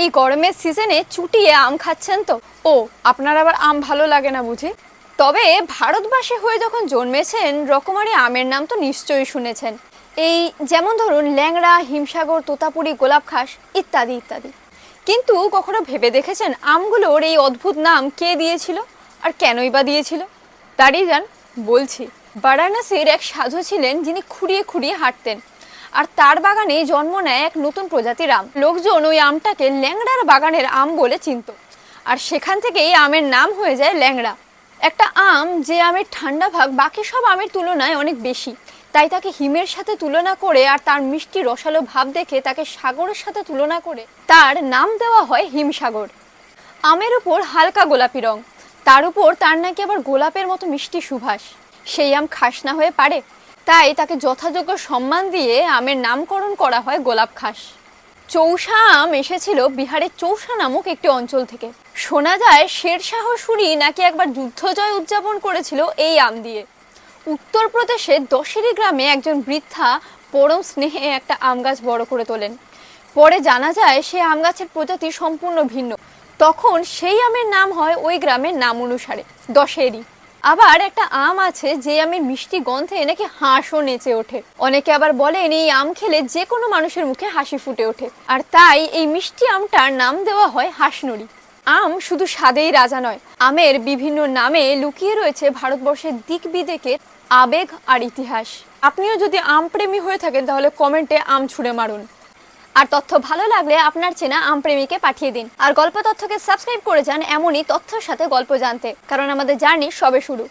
এই গরমের সিজনে চুটিয়ে আম খাচ্ছেন তো? ও, আপনার আবার আম ভালো লাগে না বুঝি? তবে ভারতবাসী হয়ে যখন জন্মেছেন, রকমারি আমের নাম তো নিশ্চয়ই শুনেছেন। এই যেমন ধরুন ল্যাংড়া, হিমসাগর, তোতাপুরি, গোলাপ খাস, ইত্যাদি ইত্যাদি। কিন্তু কখনো ভেবে দেখেছেন আমগুলোর এই অদ্ভুত নাম কে দিয়েছিল আর কেনই বা দিয়েছিল? দাঁড়িয়ে যান বলছি, বারাণসীর এক সাধু ছিলেন যিনি খুঁড়িয়ে খুঁড়িয়ে হাঁটতেন। আর তার বাগানে জন্ম নেয় এক নতুন প্রজাতির আম। লোকজন ওই আমটাকে ল্যাংড়ার বাগানের আম বলে চিনত। আর সেখান থেকেই আমের নাম হয়ে যায় ল্যাংড়া। একটা আম যে আমের ঠান্ডা ভাগ, বাকি সব আমের তুলনায় অনেক বেশি। তাই তাকে হিমের সাথে তুলনা করে আর তার মিষ্টি রসালো ভাব দেখে তাকে সাগরের সাথে তুলনা করে তার নাম দেওয়া হয় হিমসাগর। আমের উপর হালকা গোলাপি রং। তার উপর তার নাকি আবার গোলাপের মতো মিষ্টি সুভাষ। সেই আম খাস না হয়ে পারে। তাই তাকে যথাযোগ্য সম্মান দিয়ে আমের নামকরণ করা হয় গোলাপ খাস। চৌষা আম এসেছিল বিহারের চৌষা নামক একটি অঞ্চল থেকে। শোনা যায় শেরশাহ সুরি নাকি একবার যুদ্ধজয় উদযাপন করেছিল এই আম দিয়ে। উত্তরপ্রদেশের দশেরি গ্রামে একজন বৃদ্ধা পরম স্নেহে একটা আম গাছ বড় করে তোলেন। পরে জানা যায় সে আম গাছের প্রজাতি সম্পূর্ণ ভিন্ন। তখন সেই আমের নাম হয় ওই গ্রামের নাম অনুসারে, দশেরি। আবার একটা আম আছে, যে আমের মিষ্টি গন্ধে নাকি হাঁসও নেচে ওঠে। অনেকে আবার বলেন, এই আম খেলে যে কোনো মানুষের মুখে হাসি ফুটে ওঠে। আর তাই এই মিষ্টি আমটার নাম দেওয়া হয় হাসনুরি আম শুধু স্বাদেই রাজা নয়, আমের বিভিন্ন নামে লুকিয়ে রয়েছে ভারতবর্ষের দিক বিদেকের আবেগ আর ইতিহাস। আপনিও যদি আম প্রেমী হয়ে থাকেন, তাহলে কমেন্টে আম ছুঁড়ে মারুন। আর তথ্য ভালো লাগলে আপনার চেনা আম প্রেমীকে পাঠিয়ে দিন। আর গল্প তথ্যকে সাবস্ক্রাইব করে যান এমনই তথ্যের সাথে গল্প জানতে। কারণ আমাদের জার্নি সবে শুরু।